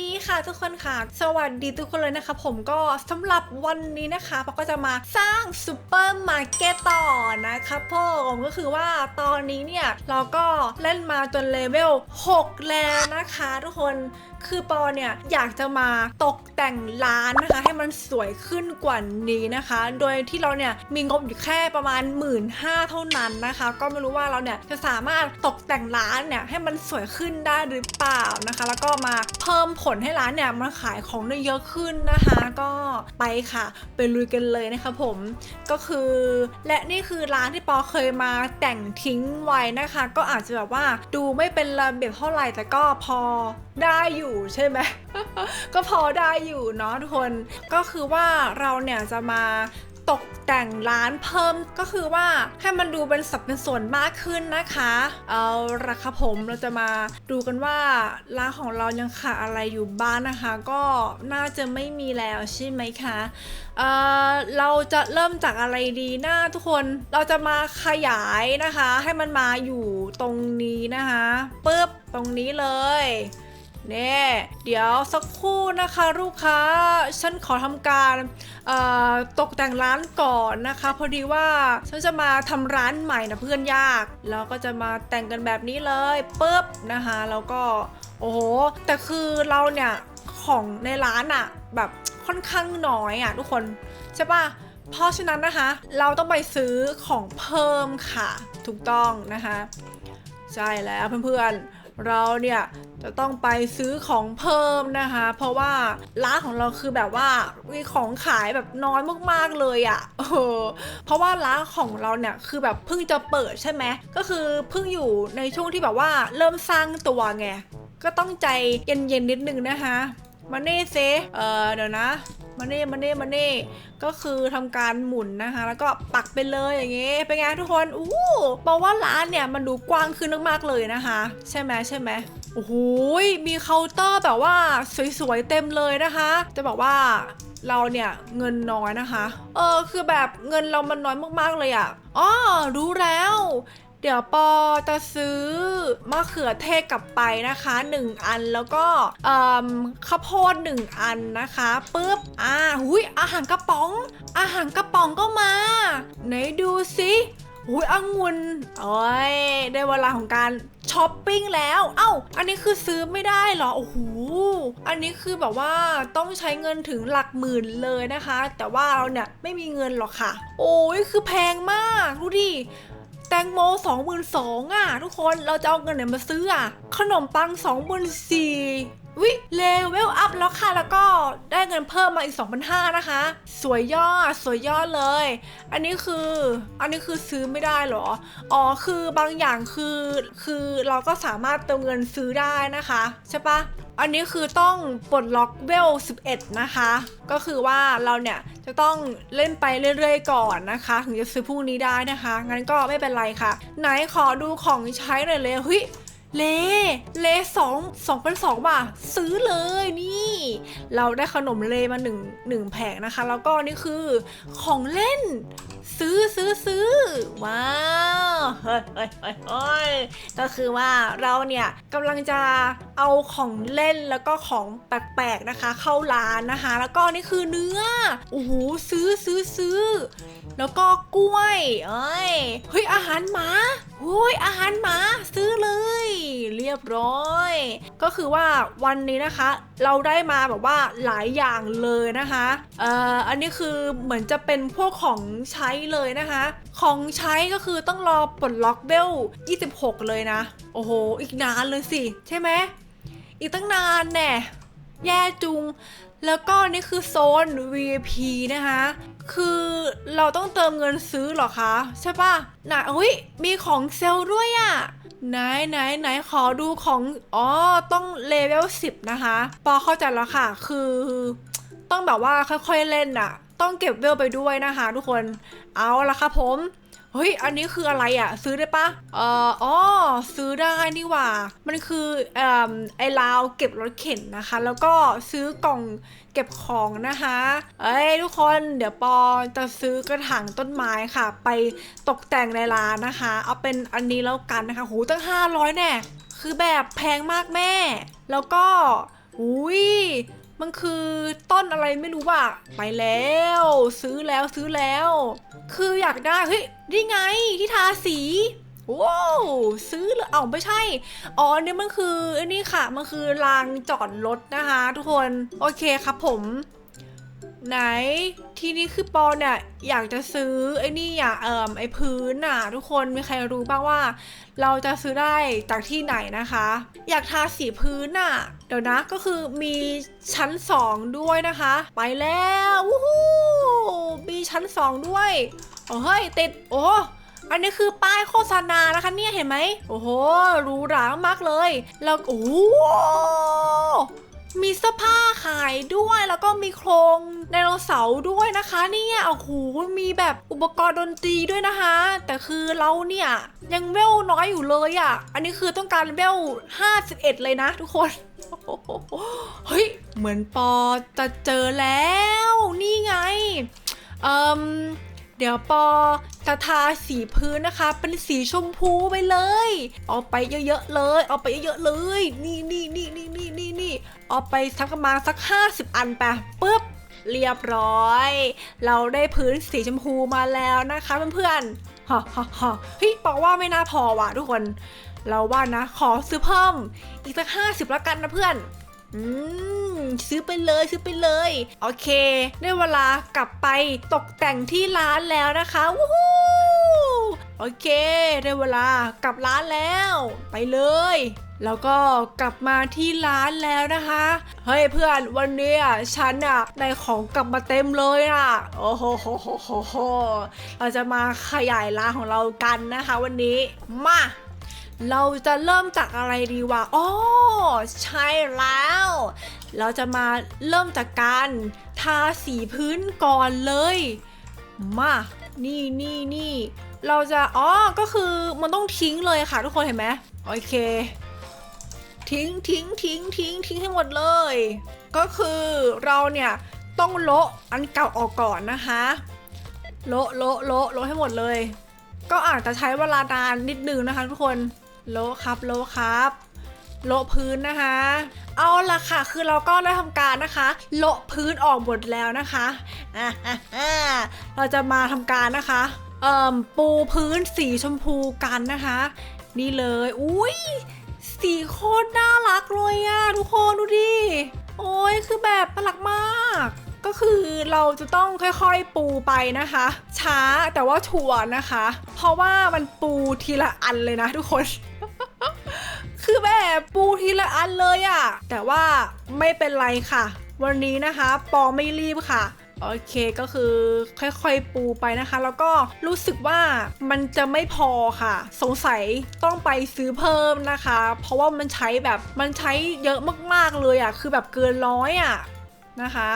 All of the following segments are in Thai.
ดีค่ะทุกคนค่ะ สวัสดีทุกคนเลยนะคะ ผมก็สำหรับวันนี้นะคะปาก็จะมาสร้างซูเปอร์มาร์เก็ตต่อนะคะผมก็คือว่าตอนนี้เนี่ยเราก็เล่นมาจนเลเวล 6 แล้วนะคะ ทุกคนคือปอเนี่ยอยากจะมาตกแต่งร้านนะคะ ให้มันสวยขึ้นกว่านี้นะคะ โดยที่เราเนี่ยมีงบอยู่แค่ประมาณ 1 5ื่นเท่านั้นนะคะ ก็ไม่รู้ว่าเราเนี่ยจะสามารถตกแต่งร้านเนี่ยให้มันสวยขึ้นได้หรือเปล่านะคะ แล้วก็มาเพิ่มผผลให้ร้านเนี่ยมันขายของได้เยอะขึ้นนะคะ ก็ไปค่ะไปลุยกันเลยนะคะผมก็คือและนี่คือร้านที่ปอเคยมาแต่งทิ้งไว้นะคะ ก็อาจจะแบบว่าดูไม่เป็นระเบียบเท่าไหร่แต่ก็พอได้อยู่ใช่ไหมก็พอได้อยู่เนาะทุกคนก็คือว่าเราเนี่ยจะมา ตกแต่งร้านเพิ่มก็คือว่าให้มันดูเป็นสัดเป็นส่วนมากขึ้นนะคะ เอาละครับผมเราจะมาดูกันว่าร้านของเรายังขาดอะไรอยู่บ้างนะคะ ก็น่าจะไม่มีแล้วใช่ไหมคะเอ่อเราจะเริ่มจากอะไรดีนะ ทุกคนเราจะมาขยายนะคะ ให้มันมาอยู่ตรงนี้นะคะปึ๊บตรงนี้เลย เน่เดี๋ยวสักครู่นะคะลูกค้าฉันขอทำการตกแต่งร้านก่อนนะคะ พอดีว่าฉันจะมาทำร้านใหม่นะเพื่อนยากเราก็จะมาแต่งกันแบบนี้เลยปุ๊บนะคะแล้วก็โอ้โหแต่คือเราเนี่ยของในร้านอะแบบค่อนข้างน้อยอะทุกคนใช่ปะเพราะฉะนั้นนะคะ เราต้องไปซื้อของเพิ่มค่ะ ถูกต้องนะคะ ใช่แล้วเพื่อนๆ เราเนี่ยจะต้องไปซื้อของเพิ่มนะคะ เพราะว่าร้านของเราคือแบบว่ามีของขายแบบน้อยมากๆเลยอะ่ะเออเพราะว่าร้านของเราเนี่ยคือแบบเพิ่งจะเปิดใช่ไหมก็คือเพิ่งอยู่ในช่วงที่แบบว่าเริ่มสร้างตัวไงก็ต้องใจเย็นๆนิดนึงนะคะ มาเน่เซเออเดี๋ยวนะมาเน่มาเน่มาเน่ก็คือทำการหมุนนะคะ แล้วก็ปักไปเลยอย่างงี้เป็นไงทุกคนอู้บอกว่าร้านเนี่ยมันดูกว้างขึ้นมากๆเลยนะคะ ใช่ไหมใช่ไหมโอ้โหยมีเคาน์เตอร์แบบว่าสวยๆเต็มเลยนะคะ จะบอกว่าเราเนี่ยเงินน้อยนะคะ เออคือแบบเงินเรามันน้อยมากๆเลยอะ่ะอ๋อรู้แล้ว เดี๋ยวปอจะซื้อมะเขือเทศกลับไปนะคะ 1 อันแล้วก็ข้าวโพด1อันนะคะปุ๊บอ่าหุยอาหารกระป๋อง อาหารกระป๋องก็มา ไหนดูสิหุยองุ่นโอ้ยได้เวลาของการช้อปปิ้งแล้วเอ้า อันนี้คือซื้อไม่ได้เหรอ โอ้โห อันนี้คือแบบว่าต้องใช้เงินถึงหลักหมื่นเลยนะคะ แต่ว่าเราเนี่ยไม่มีเงินหรอกค่ะ โอ้ยคือแพงมาก ดูดิ แตงโม2 2 0 0 0อะ ทุกคนเราจะเอาเงินไหนมาซื้ออะ ขนมปัง2 4 0 0 0วิเลเวลอัพแล้วค่ะ แล้วก็ได้เงินเพิ่มมาอีก 2,500 นะคะ สวยยอด สวยยอดเลย อันนี้คือ อันนี้คือซื้อไม่ได้หรอ อ๋อ คือบางอย่างคือ คือเราก็สามารถเติมเงินซื้อได้นะคะ ใช่ปะ อันนี้คือต้องปลดล็อกเวล 11 นะคะ ก็คือว่าเราเนี่ยจะต้องเล่นไปเรื่อยๆ ก่อนนะคะ ถึงจะซื้อพวกนี้ได้นะคะ งั้นก็ไม่เป็นไรค่ะ ไหนขอดูของใช้หน่อยเลยเฮ้ยเลเลสองสองเป็นสองบาทซื้อเลยนี่ เราได้ขนมเลมาหนึ่งหนึ่งแผงนะคะ แล้วก็นี่คือของเล่น ซื้อซื้อซื้อว้าวเฮ้ยเฮ้ยเฮ้ยเฮ้ยก็คือว่าเราเนี่ยกำลังจะเอาของเล่นแล้วก็ของแปลกๆนะคะ เข้าร้านนะคะ แล้วก็นี่คือเนื้อโอ้โหซื้อซื้อซื้อแล้วก็กล้วยเอ้ยเฮ้ยอาหารหมาโอ้ยอาหารหมาซื้อเลย เรียบร้อย ก็คือว่าวันนี้นะคะ เราได้มาแบบว่าหลายอย่างเลยนะคะเอ่ออันนี้คือเหมือนจะเป็นพวกของใช้เลยนะคะ ของใช้ก็คือต้องรอปลดล็อกเบล 26 เลยนะ โอ้โห อีกนานเลยสิ ใช่ไหม อีกตั้งนานแน่แย่จุง แล้วก็นี่คือโซน VIP นะคะ คือเราต้องเติมเงินซื้อหรอคะ ใช่ปะไหนอุ้ยมีของเซลล์ด้วยอะไหนไหนไหนขอดูของ อ๋อ ต้องเลเวล10 นะคะ ปอเข้าใจแล้วค่ะ คือ ต้องแบบว่าค่อยๆเล่นอะ ต้องเก็บเวลไปด้วยนะคะทุกคน เอาละค่ะผม เฮ้ย อันนี้คืออะไรอะซื้อได้ปะเอ่ออ๋อ ซื้อได้นี่หว่า มันคือเอ่อไอ้ราวเก็บรถเข็นนะคะ แล้วก็ซื้อกล่องเก็บของนะคะ เอ้ยทุกคนเดี๋ยวปอจะซื้อกระถางต้นไม้ค่ะ ไปตกแต่งในร้านนะคะ เอาเป็นอันนี้แล้วกันนะคะหูตั้ง 500แน่ คือแบบแพงมากแม่ แล้วก็อุ้ย มันคือต้นอะไรไม่รู้ว่ะไปแล้ว ซื้อแล้วซื้อแล้ว คืออยากได้เฮ้ยนี่ไงที่ทาสีว้าวซื้อเลยเอ้าไม่ใช่ อ๋ออันนี่มันคืออันนี้ค่ะ มันคือรางจอดรถนะคะ ทุกคน โอเคครับผม ไหนทีนี้คือปอเนี่ยอยากจะซื้อไอ้นี่อะเอ่มไอ้พื้นอะทุกคนมีใครรู้บ้างว่า เราจะซื้อได้จากที่ไหนนะคะ อยากทาสีพื้นอะเดี๋ยวนะก็คือมีชั้นสองด้วยนะคะ ไปแล้ววู้ฮู้มีชั้นสองด้วยโอ้เฮ้ยติดโอ้อันนี้คือป้ายโฆษณานะคะเนี่ยเห็นไหมโอ้โหหรูหรามากเลย แล้วโอ้โมีเสื้อผ้าขายด้วยแล้วก็มีโครงไดโนเสาร์ด้วยนะคะเนี่ยโอ้โหมีแบบอุปกรณ์ดนตรีด้วยนะคะ แต่คือเราเนี่ยยังเวลน้อยอยู่เลยอะ่ะ อันนี้คือต้องการเวล51 เลยนะทุกคนเฮ้ยเหมือนปอจะเจอแล้ว นี่ไง เอ่ม เดี๋ยวปอจะทาสีพื้นนะคะ เป็นสีชมพูไปเลย เอาไปเยอะๆเลย เอาไปเยอะๆเลย นี่นี่นี่นี่นี่นี่นี่เอาไปสักประมาณสัก 50 อันไปปุ๊บเรียบร้อย เราได้พื้นสีชมพูมาแล้วนะคะเพื่อนๆฮ่าฮ่าฮ่าเฮ้ยบอกว่าไม่น่าพอว่ะทุกคน เราว่านะ ขอซื้อเพิ่ม อีกสักห้าสิบละกันนะเพื่อน อืมซื้อไปเลยซื้อไปเลย โอเค ได้เวลากลับไปตกแต่งที่ร้านแล้วนะคะวู้โอเค ได้เวลากลับร้านแล้ว ไปเลย แล้วก็กลับมาที่ร้านแล้วนะคะ เฮ้ยเพื่อนวันนี้อะฉันอะได้ของกลับมาเต็มเลยอะ โอ้โหโหโหโหโหเราจะมาขยายร้านของเรากันนะคะ วันนี้มา เราจะเริ่มจากอะไรดีวะอ๋อใช่แล้ว เราจะมาเริ่มจากการทาสีพื้นก่อนเลย มา นี่นี่นี่เราจะ อ๋อ ก็คือมันต้องทิ้งเลยค่ะทุกคนเห็นไหมโอเค ทิ้งทิ้งทิ้งทิ้งทิ้งให้หมดเลย ก็คือเราเนี่ยต้องโละอันเก่าออกก่อนนะคะ โละโละโละโละให้หมดเลย ก็อาจจะใช้เวลานานนิดนึงนะคะทุกคน โลครับโลครับโละพื้นนะคะ เอาละค่ะ คือเราก็ได้ทำการนะคะ โละพื้นออกหมดแล้วนะคะเราจะมาทำการนะคะเอ่มปูพื้นสีชมพูกันนะคะ นี่เลย อุ้ยสีโคตรน่ารักเลยอะทุกคนดูดิโอ้ยคือแบบน่ารักมาก ก็คือเราจะต้องค่อยๆปูไปนะคะ ช้าแต่ว่าชัวร์นะคะ เพราะว่ามันปูทีละอันเลยนะทุกคน คือแบบปูทีละอันเลยอะแต่ว่าไม่เป็นไรค่ะ วันนี้นะคะปอไม่รีบค่ะ โอเคก็คือค่อยๆปูไปนะคะ แล้วก็รู้สึกว่ามันจะไม่พอค่ะ สงสัยต้องไปซื้อเพิ่มนะคะ เพราะว่ามันใช้แบบมันใช้เยอะมากๆเลยอะ่ะ คือแบบเกินร้อยอะนะคะ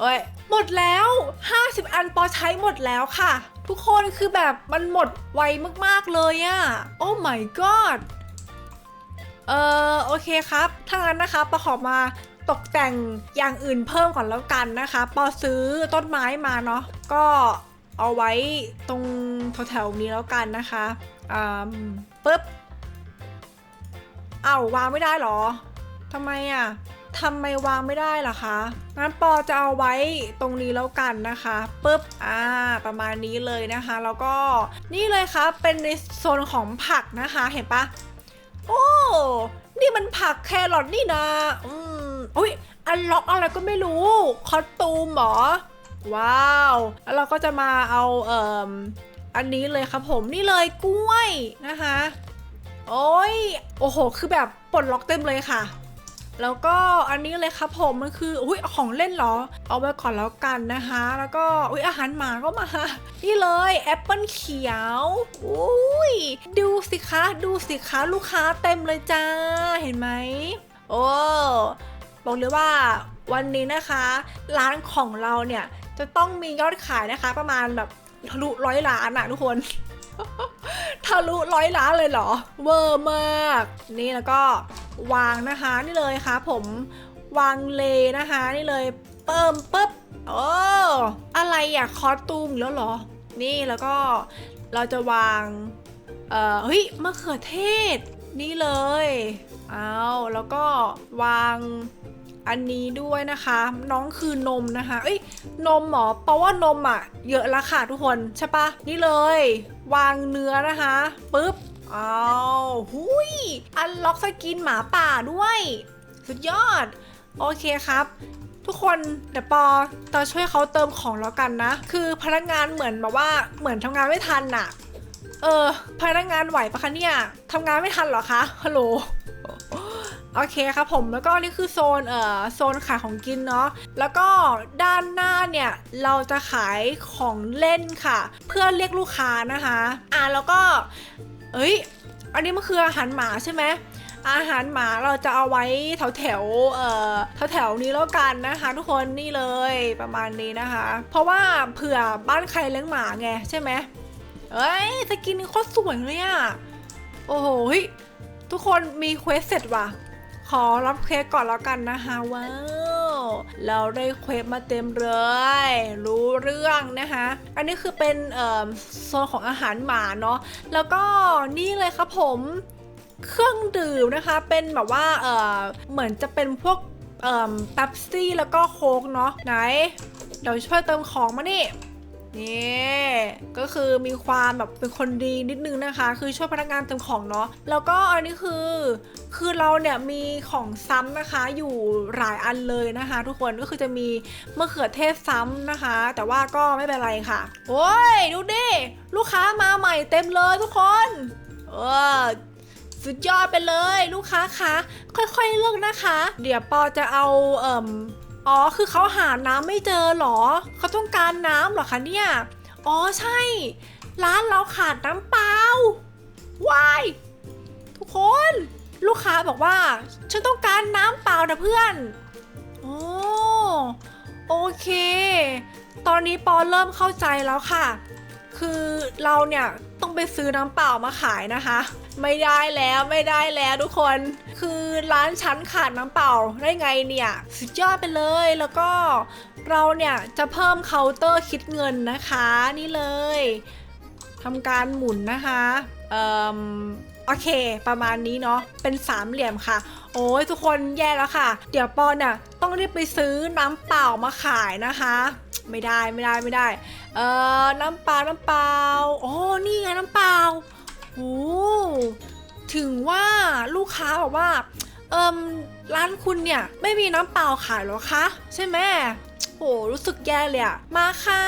เอ้ยหมดแล้ว 50 อันปอใช้หมดแล้วค่ะ ทุกคนคือแบบมันหมดไวมากๆเลยอะ่ะโอ้ my god เออโอเคครับถ้างั้นนะคะปอขอมาตกแต่งอย่างอื่นเพิ่มก่อนแล้วกันนะคะปอซื้อต้นไม้มาเนาะก็เอาไว้ตรงแถวๆนี้แล้วกันนะคะอ่าปึ๊บเอาวางไม่ได้เหรอทำไมอะ่ะทำไมวางไม่ได้ล่ะคะงั้นปอจะเอาไว้ตรงนี้แล้วกันนะคะปึ๊บอ่าประมาณนี้เลยนะคะ แล้วก็นี่เลยครับเป็นในโซนของผักนะคะเห็นปะ โอ้ นี่มันผักแครอทนี่นะ อืมอุ้ยอันล็อกอะไรก็ไม่รู้ คอสตูมเหรอ ว้าว แล้วเราก็จะมาเอาเอ่ออันนี้เลยครับผมนี่เลยกล้วยนะคะ โอ้ย โอ้โห คือแบบปลดล็อกเต็มเลยค่ะ แล้วก็อันนี้เลยครับผมมันคืออุ้ยของเล่นเหรอ เอาไว้ก่อนแล้วกันนะคะ แล้วก็อุ้ยอาหารหมาก็มานี่เลยแอปเปิลเขียวอุ้ยดูสิคะดูสิคะลูกค้าเต็มเลยจ้าเห็นไหมโอ้บอกเลยว่าวันนี้นะคะ ร้านของเราเนี่ยจะต้องมียอดขายนะคะ ประมาณแบบทะลุร้อยล้านอะทุกคนทะลุร้อยล้านเลยเหรอ เวอร์มาก นี่แล้วก็ วางนะคะนี่เลยค่ะผมวางเลนะคะนี่เลยเปิ่มปุ๊บโอ้อะไรอะคอสตูมแล้วเหรอ นี่แล้วก็เราจะวางเอ่อเฮ้ยมะเขือเทศ นี่เลยเอาแล้วก็วางอันนี้ด้วยนะคะ น้องคือนมนะคะเอ้ยนมหรอเพราะว่านมอะ เยอะละค่ะทุกคนใช่ปะนี่เลย วางเนื้อนะคะปุ๊บ อ้าวหุยอันล็อกสกินหมาป่าด้วย สุดยอด โอเคครับ ทุกคนเดี๋ยวปอตอช่วยเขาเติมของแล้วกันนะ คือพนักงานเหมือนแบบว่าเหมือนทำงานไม่ทันน่ะเออ พนักงานไหวปะคะเนี่ยทำงานไม่ทันเหรอคะฮัลโหลโอเคครับผมแล้วก็นี่คือโซนเอ่อโซนขายของกินเนาะแล้วก็ด้านหน้าเนี่ยเราจะขายของเล่นค่ะ เพื่อเรียกลูกค้านะคะ อะแล้วก็ เอ้ย อันนี้มันคืออาหารหมาใช่ไหมอาหารหมาเราจะเอาไว้แถวแถวเอ่อแถวแถวนี้แล้วกันนะคะทุกคนนี่เลยประมาณนี้นะคะ เพราะว่าเผื่อบ้านใครเลี้ยงหมาไงใช่ไหมเอ้ยสกินนี่โคตรสวยเลยอะโอ้โหทุกคนมีเควสเสร็จว่ะ ขอรับเควสก่อนแล้วกันนะคะว้าวเราได้เควสมาเต็มเลย รู้เรื่องนะคะ อันนี้คือเป็นเออโซนของอาหารหมาเนาะแล้วก็นี่เลยครับผมเครื่องดื่มนะคะเป็นแบบว่าเออเหมือนจะเป็นพวกเอ่อเป๊ปซี่แล้วก็โค้กเนาะไหนเดี๋ยวช่วยเติมของมานี่ นี่ก็คือมีความแบบเป็นคนดีนิดนึงนะคะ คือช่วยพนักงานเติมของเนาะแล้วก็อันนี้คือ คือเราเนี่ยมีของซ้ำนะคะอยู่หลายอันเลยนะคะ ทุกคนก็คือจะมีมะเขือเทศซ้ำนะคะ แต่ว่าก็ไม่เป็นไรค่ะ โอ้ยดูดิลูกค้ามาใหม่เต็มเลยทุกคนเออสุดยอดไปเลยลูกค้าคะค่อยๆเลือกนะคะ เดี๋ยวปอจะเอาเอ่ม อ๋อ คือเขาหาน้ำไม่เจอหรอ เขาต้องการน้ำเหรอคะเนี่ย อ๋อใช่ ร้านเราขาดน้ำเปล่าวายทุกคน ลูกค้าบอกว่า ฉันต้องการน้ำเปล่านะเพื่อน โอ้โอเค ตอนนี้ปอเริ่มเข้าใจแล้วค่ะ คือเราเนี่ย ไปซื้อน้ำเปล่ามาขายนะคะ ไม่ได้แล้วไม่ได้แล้วทุกคน คือร้านฉันขาดน้ำเปล่าได้ไงเนี่ย สุดยอดไปเลยแล้วก็เราเนี่ยจะเพิ่มเคาน์เตอร์คิดเงินนะคะนี่เลยทำการหมุนนะคะเอ่มโอเค ประมาณนี้เนาะเป็นสามเหลี่ยมค่ะ โอ้ยทุกคนแย่แล้วค่ะ เดี๋ยวปอนเนี่ยต้องรีบไปซื้อน้ำเปล่ามาขายนะคะ ไม่ได้ไม่ได้ไม่ได้ เอ่อ น้ำเปล่า น้ำเปล่าอ๋อนี่ไงน้ำเปล่าโอ้ถึงว่าลูกค้าบอกว่า เอิมร้านคุณเนี่ย ไม่มีน้ำเปล่าขายหรอคะ ใช่ไหมโอ้รู้สึกแย่เลยอะมาค่ะ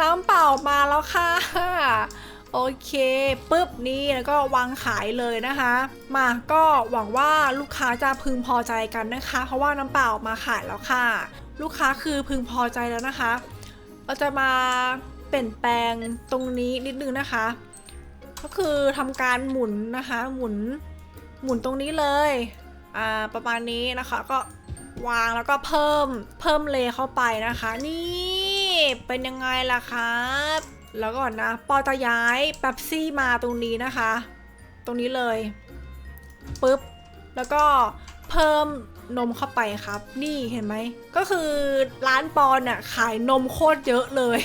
น้ำเปล่ามาแล้วค่ะ โอเคปุ๊บนี่แล้วก็วางขายเลยนะคะ มาก็หวังว่าลูกค้าจะพึงพอใจกันนะคะ เพราะว่าน้ำเปล่ามาขายแล้วค่ะ ลูกค้าคือพึงพอใจแล้วนะคะ เราจะมาเปลี่ยนแปลงตรงนี้นิดนึงนะคะ ก็คือทำการหมุนนะคะ หมุนหมุนตรงนี้เลยอ่าประมาณนี้นะคะก็วางแล้วก็เพิ่มเพิ่มเลเข้าไปนะคะ นี่เป็นยังไงล่ะครับแล้วก่อนนะปอจะย้ายแป๊บซี่มาตรงนี้นะคะ ตรงนี้เลยปึ๊บแล้วก็เพิ่ม นมเข้าไปครับ นี่เห็นไหม ก็คือร้านปอนน่ะขายนมโคตรเยอะเลย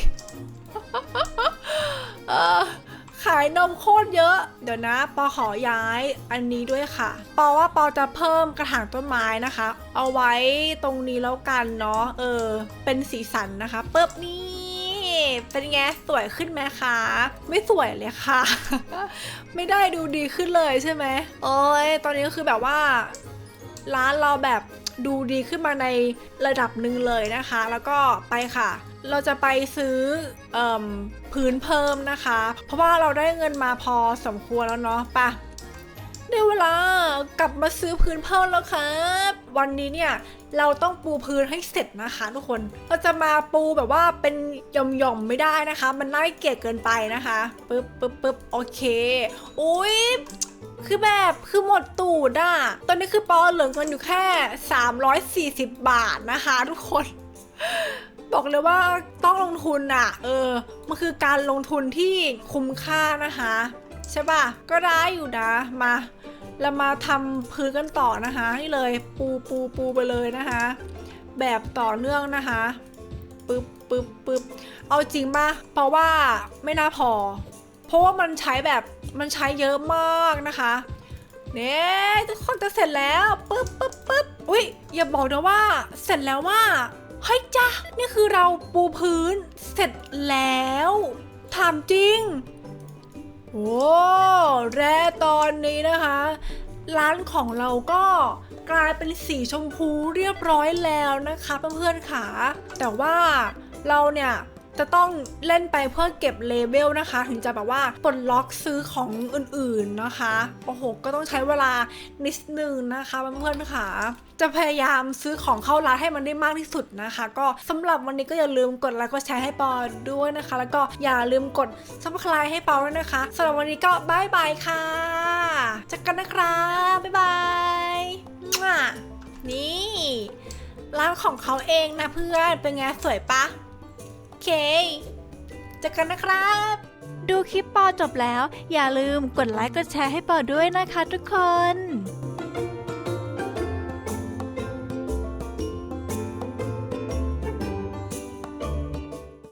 ขายนมโคตรเยอะ เดี๋ยวนะ ปอขอย้ายอันนี้ด้วยค่ะ ปอว่าปอจะเพิ่มกระถางต้นไม้นะคะ เอาไว้ตรงนี้แล้วกันเนาะ เออ เป็นสีสันนะคะปึ๊บนี่เป็นไงสวยขึ้นไหมคะ ไม่สวยเลยค่ะ ไม่ได้ดูดีขึ้นเลยใช่ไหมโอ้ยตอนนี้ก็คือแบบว่า ร้านเราแบบดูดีขึ้นมาในระดับหนึ่งเลยนะคะ แล้วก็ไปค่ะ เราจะไปซื้ออพื้นเพิ่มนะคะ เพราะว่าเราได้เงินมาพอสมควรแล้วเนาะไปะ ได้เวลากลับมาซื้อพื้นเพิ่มแล้วครับ วันนี้เนี่ยเราต้องปูพื้นให้เสร็จนะคะทุกคน เราจะมาปูแบบว่าเป็นหย่อมๆไม่ได้นะคะ มันน่าเกลียดเกินไปนะคะปึ๊บปึ๊บปึ๊บโอเคอุ้ยคือแบบคือหมดตูดอะตอนนี้คือปอเหลือเงินอยู่แค่ 340 บาทนะคะ ทุกคน บอกเลยว่าต้องลงทุนอะเออ มันคือการลงทุนที่คุ้มค่านะคะ ใช่ป่ะ ก็ได้อยู่นะ มา เรามาทำพื้นกันต่อนะคะนี่เลยปูปูปูไปเลยนะคะ แบบต่อเนื่องนะคะปึ๊บปึ๊บปึ๊บเอาจริงป่ะเพราะว่าไม่น่าพอ เพราะว่ามันใช้แบบมันใช้เยอะมากนะคะเนี่ยทุกคนจะเสร็จแล้วปึ๊บปึ๊บปึ๊บอุ้ยอย่าบอกนะว่าเสร็จแล้วว่าเฮ้ยจ้านี่คือเราปูพื้นเสร็จแล้วถามจริง โอ้แร่ตอนนี้นะคะ ร้านของเราก็กลายเป็นสีชมพูเรียบร้อยแล้วนะคะเพื่อนๆค่ะแต่ว่าเราเนี่ย จะต้องเล่นไปเพื่อเก็บเลเวลนะคะ ถึงจะแบบว่าปลดล็อกซื้อของอื่นๆนะคะ โอ้โห ก็ต้องใช้เวลานิดนึงนะคะเพื่อนๆค่ะ จะพยายามซื้อของเข้าร้านให้มันได้มากที่สุดนะคะ ก็สำหรับวันนี้ก็อย่าลืมกดไลค์กดแชร์ให้ปอด้วยนะคะ แล้วก็อย่าลืมกด subscribe ให้ปอด้วยนะคะสำหรับวันนี้ก็บายบายค่ะเจอกันนะครับบ๊ายบายนี่ร้านของเขาเองนะเพื่อนเป็นไงสวยปะ เคเจอกันนะครับ ดูคลิปปอจบแล้ว อย่าลืมกดไลค์กดแชร์ให้ปอด้วยนะคะทุกคน